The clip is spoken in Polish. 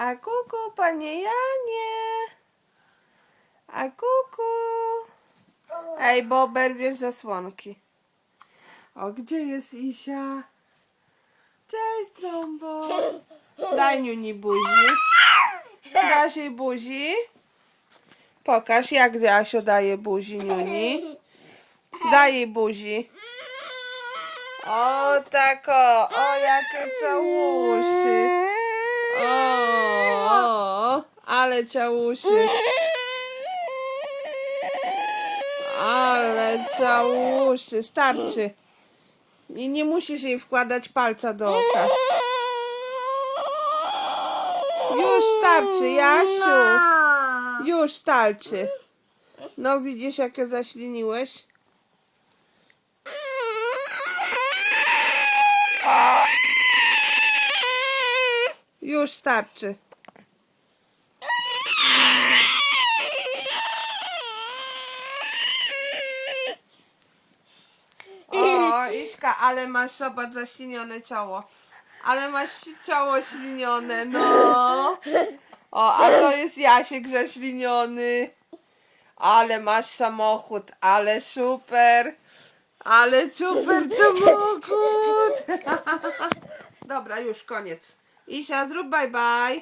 A kuku, panie Janie. A kuku. Ej, Bober, bierz zasłonki. O, gdzie jest Isia? Cześć, trąbo. Daj Niuni buzi. Dasz jej buzi? Pokaż, jak Asio daje buzi Niuni. Daj jej buzi. O, tako. O, jakie całuszy. O, o, ale całuszy. Ale całuszy. Starczy. I nie musisz jej wkładać palca do oka. Już starczy, Jasiu. Już starczy. No widzisz, jak ją zaśliniłeś? Już starczy. Ale masz, zobacz, zaślinione ciało. Ale masz ciało ślinione, no. O, a to jest Jasiek zaśliniony. Ale masz samochód, ale super. Ale super samochód. Dobra, już koniec. Isia, zrób bye bye.